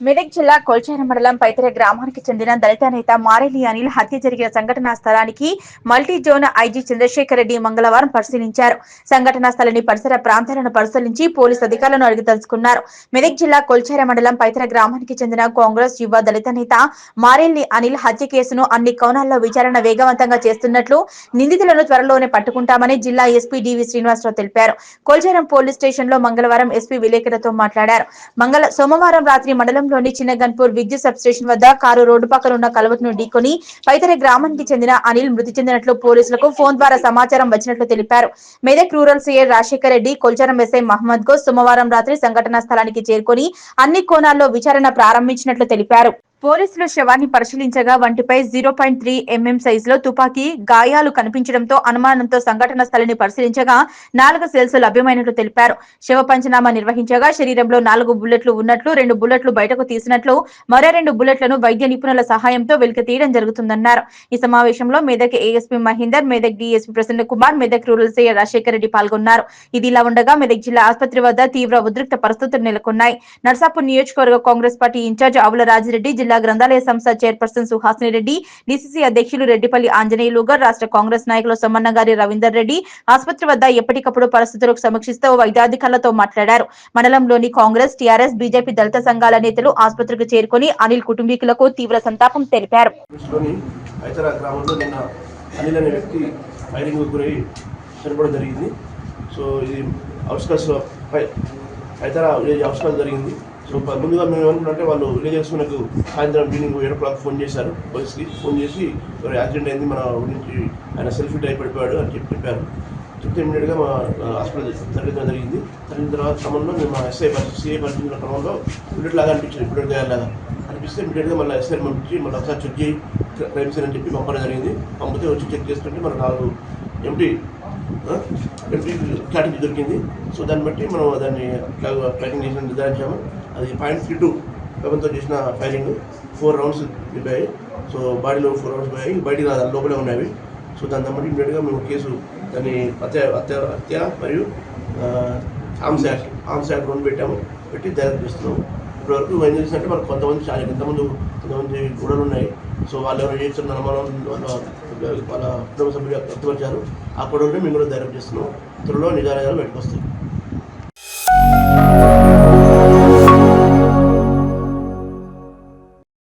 మెదక్ జిల్లా కొల్చేర మండలం పైతెర గ్రామానికి చెందిన దళిత నేత మారెల్లి అనిల్ హత్య జరిగిన సంఘటనా స్థలానికి multi zone IG Chandrasekhar Reddy మంగళవారం పరిశీలించారు. సంఘటనా స్థలాన్ని పరిసర ప్రాంతాలను పరిశీలించి పోలీసు అధికారులను అడిగి తెలుసుకున్నారు. మెదక్ జిల్లా కొల్చేర మండలం పైతెర గ్రామానికి చెందిన కాంగ్రెస్ యువ దళిత నేత మారెల్లి అనిల్ హత్య కేసును అన్ని కోణాల్లో విచారణ వేగవంతంగా చేస్తున్నట్లు నిందితులను త్వరలోనే పట్టుకుంటామని జిల్లా ఎస్పీ డివి శ్రీనివాసరావు తెలిపారు. కొల్చేరం పోలీస్ స్టేషన్లో మంగళవారం ఎస్పీ విలేకరులతో మాట్లాడారు. మంగళ సోమవారం రాత్రి మండలం మండలంలోని చిన్నగన్పూర్ విద్యుత్ స్టేషన్ వద్ద కారు రోడ్డు పక్కన ఉన్న కలవతును ఢీకొని పైతరే గ్రామానికి చెందిన అనిల్ మృతి చెందినట్లు పోలీసులకు ఫోన్ ద్వారా సమాచారం వచ్చినట్లు తెలిపారు. Medak rural CA Rajasekhar Reddy Kolcharam SI Mohammed go సోమవారం రాత్రి సంఘటనా స్థలానికి చేరుకొని అన్ని కోణాల్లో విచారణ ప్రారంభించినట్లు తెలిపారు. పోలీసులు శవాన్ని పరిశీలించగా వంటిపై జీరో పాయింట్ త్రీ ఎంఎం సైజులో తుపాకీ గాయాలు కనిపించడంతో అనుమానంతో సంఘటన స్థలిని పరిశీలించగా నాలుగు సెల్స్ లభ్యమైనట్లు తెలిపారు. శవ పంచనామా నిర్వహించగా శరీరంలో నాలుగు బుల్లెట్లు ఉన్నట్లు రెండు బుల్లెట్లు బయటకు తీసినట్లు మరో రెండు బుల్లెట్లను వైద్య నిపుణుల సహాయంతో వెలికి తీయడం జరుగుతుందన్నారు. ఈ సమావేశంలో Medak ASP Mahender Medak DSP Prasanna Kumar Medak rural CI Rajasekhar Reddy పాల్గొన్నారు. ఇది ఇలా ఉండగా మెదక్ జిల్లా ఆసుపత్రి వద్ద తీవ్ర ఉద్రిక్త పరిస్థితులు నెలకొన్నాయి. నర్సాపూర్ నియోజకవర్గ కాంగ్రెస్ పార్టీ ఇన్ఛార్జ్ ఆవుల రాజిరెడ్డి జిల్లా గ్రంథాలయ సంస్థ చైర్పర్సన్ సుహాసిని రెడ్డి డిసిసి అధ్యక్షులు రెడ్డిపల్లి ఆంజనేయులు గారు రాష్ట్ర కాంగ్రెస్ నాయకులు సోమన్న గారి రవీందర్ రెడ్డి ఆసుపత్రి వద్ద ఎప్పటికప్పుడు పరిస్థితులకు సమీక్షిస్తూ వైద్యాధికారులతో మాట్లాడారు. మండలంలోని కాంగ్రెస్ టీఆర్ఎస్ బీజేపీ దళిత సంఘాల నేతలు ఆసుపత్రికి చేరుకుని అనిల్ కుటుంబీకులకు తీవ్ర సంతాపం తెలిపారు. అనిల్ అనే వ్యక్తి ఫైరింగ్ గురై చనిపోవడం జరిగింది. సో ఇది అవుట్స్కట్స్లో హైదరా విలేజ్ అవుట్స్కట్స్ జరిగింది. సో ముందుగా మేము ఏమనుకుంటే వాళ్ళు విలేజర్స్ మనకు సాయంత్రం evening eight o'clock phone చేశారు. పోలీస్కి ఫోన్ చేసి "ఎవరో యాక్సిడెంట్ అయింది మన గురించి నుంచి ఆయన సెల్ఫీ టైప్ పడిపోయాడు అని చెప్పి చెప్పారు. చెప్తే ఇమీడియట్గా మా హాస్పిటల్ తరలించడం జరిగింది. తరలిన తర్వాత క్రమంలో మేము మా ఎస్ఐ పరిస్థితి సిఐ పరిస్థితుల క్రమంలో బుల్లెట్ లాగా అనిపించింది. బుల్లెట్ గాయాలాగా అనిపిస్తే ఇమీడియట్గా మళ్ళీ ఎస్ఐ పంపించి మళ్ళీ ఒకసారి చెక్ చేయి క్రైమ్ సీన్ అని చెప్పి పంపడం జరిగింది. పంపితే వచ్చి చెక్ చేసుకుంటే మన నాలుగు ఎంటీ ఎంటీ క్యాటరీ దొరికింది. సో దాన్ని బట్టి మనం దాన్ని ట్రాకింగ్ చేసిన నిర్ధారించాము. అది పాయింట్ త్రీ టూ వెపన్తో చేసిన ఫైరింగ్ ఫోర్ రౌండ్స్ అయిపోయాయి సో బాడీలో ఫోర్ రౌండ్స్ పోయాయి. బయటికి రాదు లోపలే ఉన్నాయి సో దాన్ని బట్టి ఇమీడియట్గా మేము కేసు దాన్ని హత్య హత్య హత్య మరియు ఆర్మ్స్ యాక్ట్ ఆర్మ్స్ యాక్ట్ రెండు పెట్టాము. పెట్టి దర్యాప్తు చేస్తున్నాము. ఇప్పటివరకు ఏం చేసినట్టే మనకు కొంతమంది చాలా ఇంతమంది కొంతమంది గొడవలు ఉన్నాయి. సో వాళ్ళు ఎవరు చేస్తున్న అనుమానం వాళ్ళ వాళ్ళ కుటుంబ సభ్యులు వ్యక్తపరిచారు ఆ గొడవలు మేము కూడా దర్యాప్తు చేస్తున్నాం త్వరలో నిజాలు బయటకు వస్తాయి